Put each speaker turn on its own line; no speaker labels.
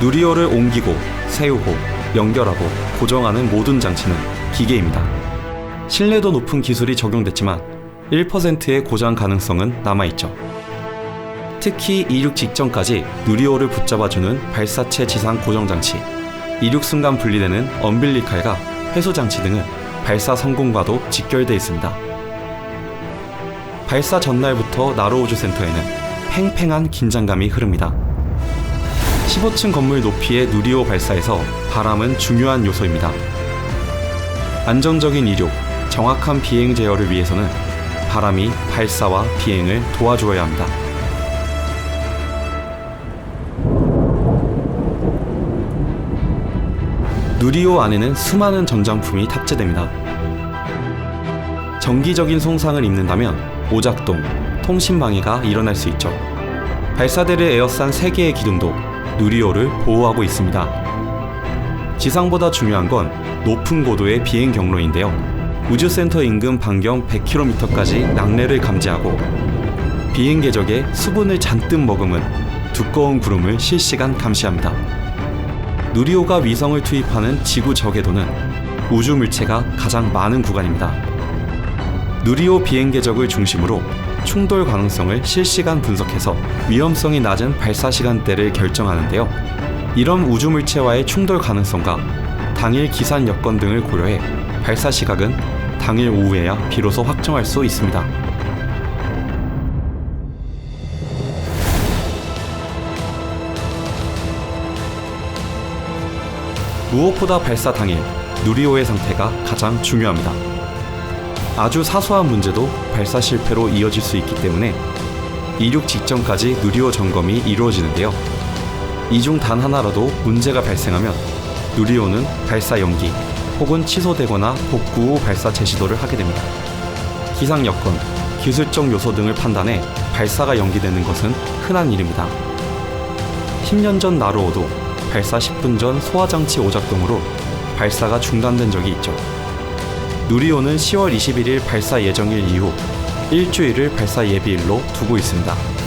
누리호를 옮기고 세우고 연결하고 고정하는 모든 장치는 기계입니다. 신뢰도 높은 기술이 적용됐지만 1%의 고장 가능성은 남아있죠. 특히 이륙 직전까지 누리호를 붙잡아주는 발사체 지상 고정 장치, 이륙 순간 분리되는 엄빌리칼과 회수 장치 등은 발사 성공과도 직결돼 있습니다. 발사 전날부터 나로우주 센터에는 팽팽한 긴장감이 흐릅니다. 15층 건물 높이의 누리호 발사에서 바람은 중요한 요소입니다. 안정적인 이륙, 정확한 비행 제어를 위해서는 바람이 발사와 비행을 도와주어야 합니다. 누리호 안에는 수많은 전장품이 탑재됩니다. 정기적인 손상을 입는다면 오작동, 통신 방해가 일어날 수 있죠. 발사대를 에어싼 3개의 기둥도 누리호를 보호하고 있습니다. 지상보다 중요한 건 높은 고도의 비행 경로인데요. 우주센터 인근 반경 100km까지 낙뢰를 감지하고 비행 궤적에 수분을 잔뜩 머금은 두꺼운 구름을 실시간 감시합니다. 누리호가 위성을 투입하는 지구 저궤도는 우주 물체가 가장 많은 구간입니다. 누리호 비행 궤적을 중심으로 충돌 가능성을 실시간 분석해서 위험성이 낮은 발사 시간대를 결정하는데요. 이런 우주 물체와의 충돌 가능성과 당일 기산 여건 등을 고려해 발사 시각은 당일 오후에야 비로소 확정할 수 있습니다. 무엇보다 발사 당일 누리호의 상태가 가장 중요합니다. 아주 사소한 문제도 발사 실패로 이어질 수 있기 때문에 이륙 직전까지 누리호 점검이 이루어지는데요. 이 중 단 하나라도 문제가 발생하면 누리호는 발사 연기 혹은 취소되거나 복구 후 발사 재시도를 하게 됩니다. 기상 여건, 기술적 요소 등을 판단해 발사가 연기되는 것은 흔한 일입니다. 10년 전 나로호도 발사 10분 전 소화장치 오작동으로 발사가 중단된 적이 있죠. 누리호는 10월 21일 발사 예정일 이후 일주일을 발사 예비일로 두고 있습니다.